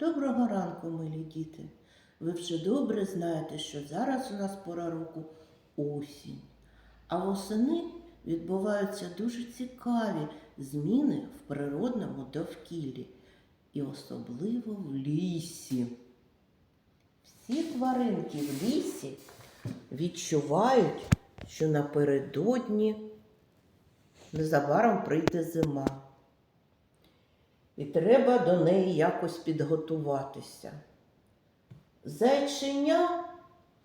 Доброго ранку, милі діти. Ви вже добре знаєте, що зараз у нас пора року осінь. А восени відбуваються дуже цікаві зміни в природному довкіллі і особливо в лісі. Всі тваринки в лісі відчувають, що напередодні незабаром прийде зима. І треба до неї якось підготуватися. Зайченя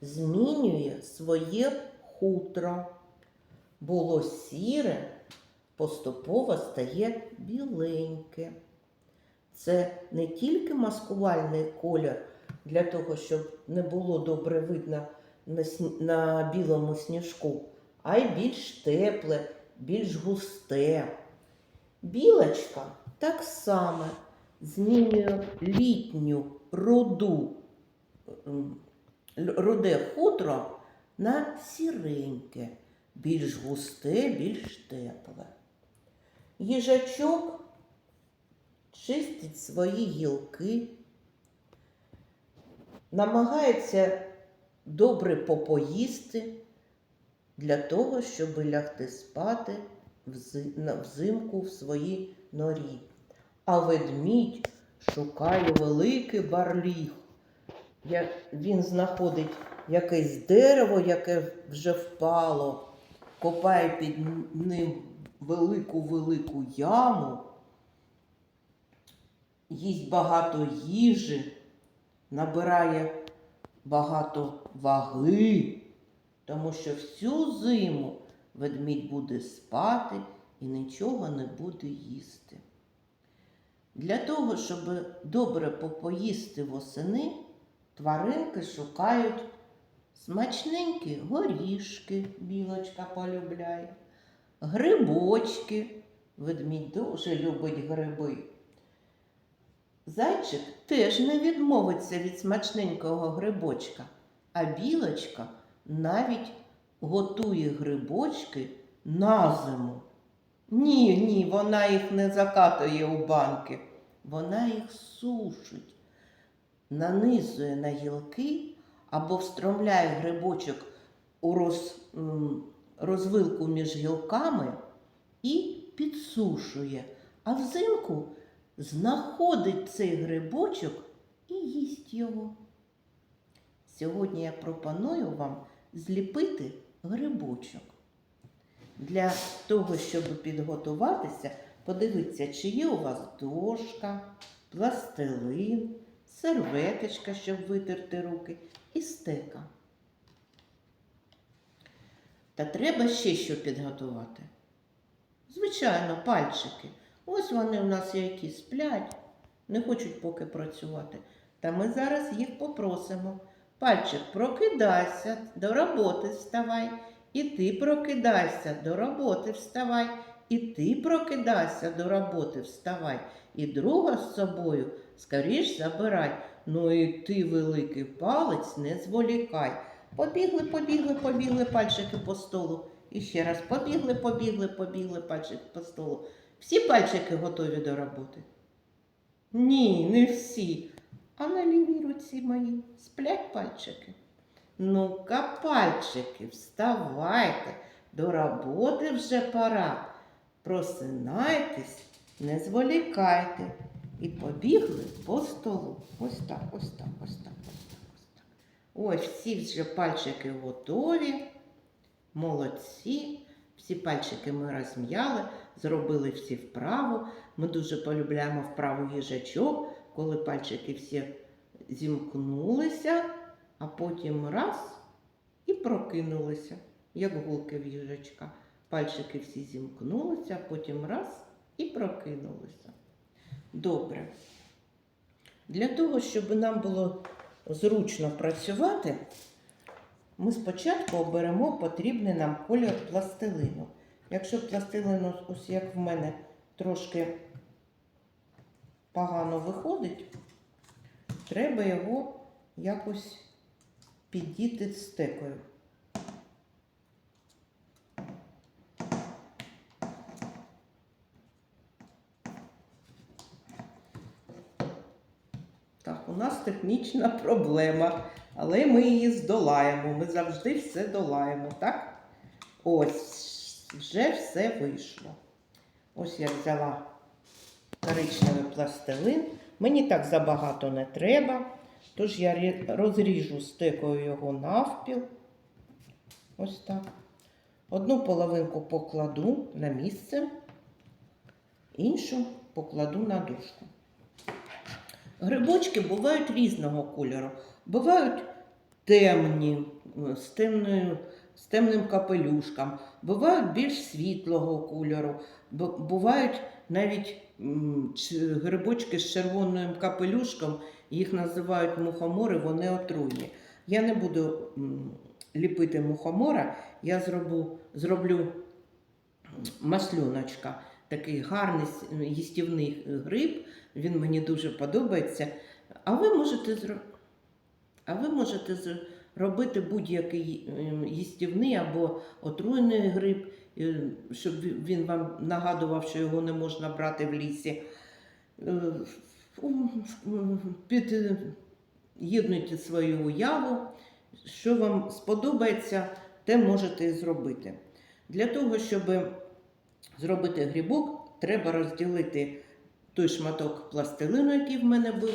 змінює своє хутро. Було сіре, поступово стає біленьке. Це не тільки маскувальний колір для того, щоб не було добре видно на, сні- на білому сніжку, а й більш тепле, більш густе. Білочка так само змінює літню руду, м, руде хутро на сіреньке, більш густе, більш тепле. Їжачок чистить свої гілки, намагається добре попоїсти для того, щоб лягти спати взимку в своїй норі. А ведмідь шукає великий барліг. Він знаходить якесь дерево, яке вже впало, копає під ним велику-велику яму, їсть багато їжі, набирає багато ваги, тому що всю зиму ведмідь буде спати і нічого не буде їсти. Для того, щоб добре попоїсти восени, тваринки шукають смачненькі горішки, білочка полюбляє, грибочки, ведмідь дуже любить гриби. Зайчик теж не відмовиться від смачненького грибочка, а білочка навіть готує грибочки на зиму. Ні, ні, вона їх не закатує у банки, вона їх сушить, нанизує на гілки або встромляє грибочок у роз, розвилку між гілками і підсушує. А взимку знаходить цей грибочок і їсть його. Сьогодні я пропоную вам зліпити грибочок. Для того, щоб підготуватися, подивіться, чи є у вас дошка, пластилин, серветочка, щоб витерти руки, і стека. Та треба ще що підготувати. Звичайно, пальчики. Ось вони у нас які сплять, не хочуть поки працювати. Та ми зараз їх попросимо. Пальчик, прокидайся, до роботи вставай. І ти прокидайся, до роботи вставай. І ти прокидайся, до роботи вставай. І друга з собою скоріш забирай. Ну і ти, великий палець, не зволікай. Побігли, побігли, побігли пальчики по столу. І ще раз побігли, побігли, побігли пальчики по столу. Всі пальчики готові до роботи? Ні, не всі. А на лівій руці моїй сплять пальчики. Ну-ка, пальчики, вставайте, до роботи вже пора. Просинайтесь, не зволікайте. І побігли по столу. Ось так, ось так, ось так, ось так, ось так. Ось всі вже пальчики готові. Молодці. Всі пальчики ми розм'яли, зробили всі вправу. Ми дуже полюбляємо вправу їжачок, коли пальчики всі зімкнулися, а потім раз і прокинулися, як гулки в їжачка. Пальчики всі зімкнулися, потім раз і прокинулися. Добре. Для того, щоб нам було зручно працювати, ми спочатку оберемо потрібний нам колір пластилину. Якщо пластилину, ось як в мене, трошки погано виходить, треба його якось піддіти стекою. Так, у нас технічна проблема, але ми її здолаємо. Ми завжди все долаємо, так? Ось, вже все вийшло. Ось я взяла коричневий пластилин. Мені так забагато не треба. Тож я розріжу стекою його навпіл. Ось так. Одну половинку покладу на місце, іншу покладу на дужку. Грибочки бувають різного кольору. Бувають темні, е, з, темною, з темним капелюшком, бувають більш світлого кольору, бувають навіть грибочки з червоним капелюшком, їх називають мухомори, вони отруйні. Я не буду ліпити мухомора, я зроблю, зроблю маслюночка, такий гарний їстівний гриб, він мені дуже подобається. А ви можете зро... а ви можете зробити будь-який ем, їстівний або отруйний гриб, е, щоб він вам нагадував, що його не можна брати в лісі. Е, Під'єднуйте свою уяву, що вам сподобається, те можете зробити. Для того, щоб зробити грибок, треба розділити той шматок пластилину, який в мене був,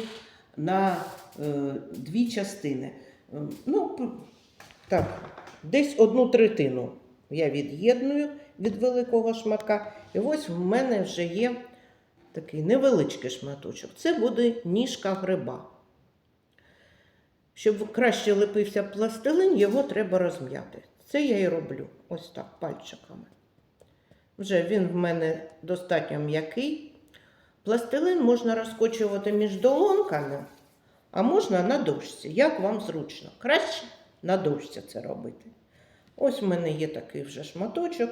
на е, дві частини. Ну, так, десь одну третину я від'єдную від великого шматка. І ось в мене вже є такий невеличкий шматочок. Це буде ніжка гриба. Щоб краще лепився пластилин, його треба розм'яти. Це я і роблю. Ось так, пальчиками. Вже він в мене достатньо м'який. Пластилин можна розкочувати між долонками, а можна на дошці, як вам зручно. Краще на дошці це робити. Ось в мене є такий вже шматочок.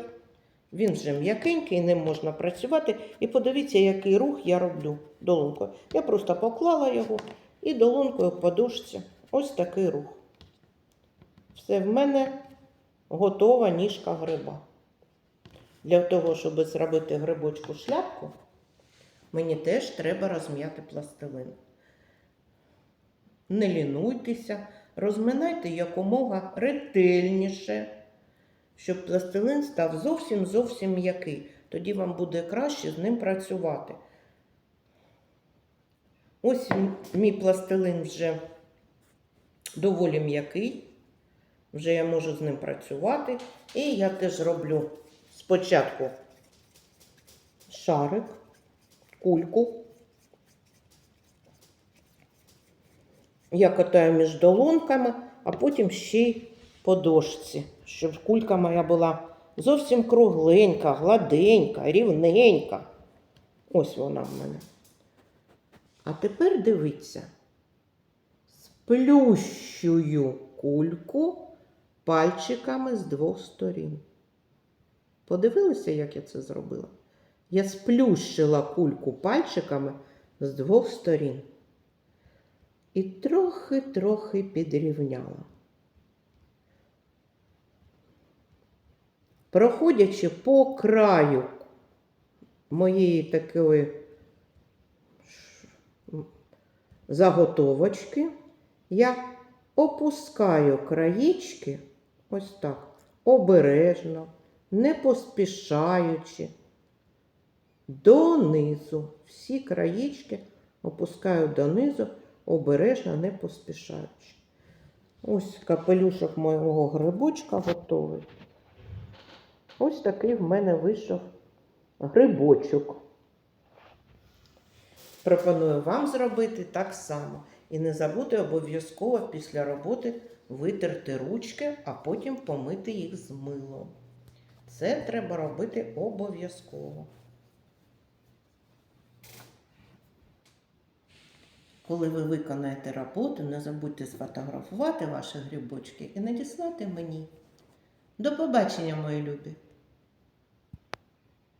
Він вже м'якенький, ним можна працювати. І подивіться, який рух я роблю долонкою. Я просто поклала його і долонкою по дошці. Ось такий рух. Все в мене готова ніжка гриба. Для того, щоб зробити грибочку шляпку, мені теж треба розм'яти пластилин. Не лінуйтеся, розминайте якомога ретельніше, щоб пластилин став зовсім зовсім м'який. Тоді вам буде краще з ним працювати. Ось мій пластилин вже доволі м'який. Вже я можу з ним працювати. І я теж роблю спочатку шарик, кульку. Я катаю між долонками, а потім ще й по дошці, щоб кулька моя була зовсім кругленька, гладенька, рівненька. Ось вона в мене. А тепер дивіться. Сплющую кульку пальчиками з двох сторін. Подивилися, як я це зробила? Я сплющила кульку пальчиками з двох сторін і трохи-трохи підрівняла. Проходячи по краю моєї такої заготовочки, я опускаю краєчки ось так, обережно, не поспішаючи, донизу. Всі краєчки опускаю донизу, обережно, не поспішаючи. Ось капелюшок моєго грибочка готовий. Ось такий в мене вийшов грибочок. Пропоную вам зробити так само. І не забудьте обов'язково після роботи витерти ручки, а потім помити їх з милом. Це треба робити обов'язково. Коли ви виконаєте роботу, не забудьте сфотографувати ваші грибочки і надіслати мені. До побачення, мої любі!